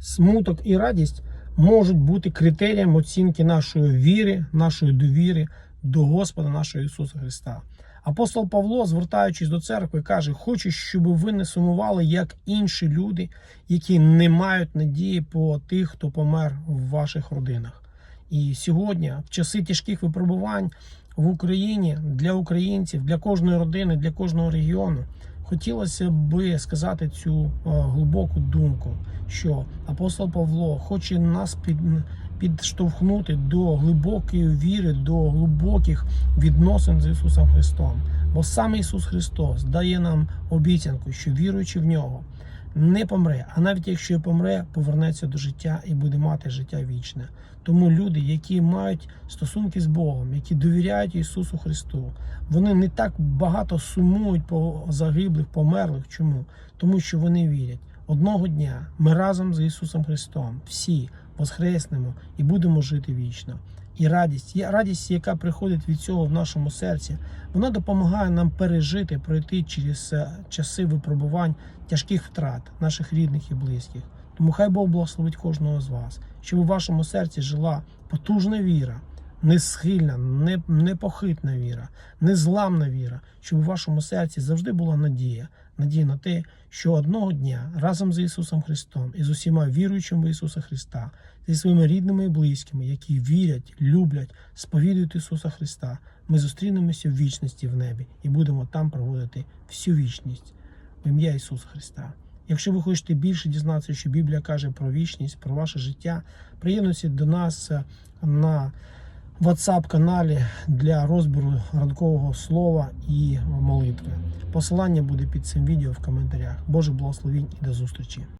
смуток і радість можуть бути критерієм оцінки нашої віри, нашої довіри до Господа нашого Ісуса Христа. Апостол Павло, звертаючись до церкви, каже: Хочу, щоб ви не сумували, як інші люди, які не мають надії по тих, хто помер в ваших родинах. І сьогодні, в часи тяжких випробувань в Україні для українців, для кожної родини, для кожного регіону, хотілося би сказати цю е, глибоку думку, що апостол Павло хоче нас під, підштовхнути до глибокої віри, до глибоких відносин з Ісусом Христом. Бо сам Ісус Христос дає нам обіцянку, що віруючи в нього, не помре, а навіть якщо і помре, повернеться до життя і буде мати життя вічне. Тому люди, які мають стосунки з Богом, які довіряють Ісусу Христу, вони не так багато сумують по загиблих, померлих. Чому? Тому що вони вірять. Одного дня ми разом з Ісусом Христом всі воскреснемо і будемо жити вічно. І радість, є радість, яка приходить від цього в нашому серці, вона допомагає нам пережити, пройти через е, часи випробувань, тяжких втрат наших рідних і близьких. Тому хай Бог благословить кожного з вас, щоб у вашому серці жила потужна віра, несхильна, не, непохитна віра, незламна віра, щоб у вашому серці завжди була надія, надія на те, що одного дня разом з Ісусом Христом і з усіма віруючими в Ісуса Христа, зі своїми рідними і близькими, які вірять, люблять, сповідують Ісуса Христа, ми зустрінемося в вічності в небі і будемо там проводити всю вічність в ім'я Ісуса Христа. Якщо ви хочете більше дізнатися, що Біблія каже про вічність, про ваше життя, приєднуйтесь до нас е, на WhatsApp каналі для розбору ранкового слова і молитви. Посилання буде під цим відео в коментарях. Боже благословінь і до зустрічі!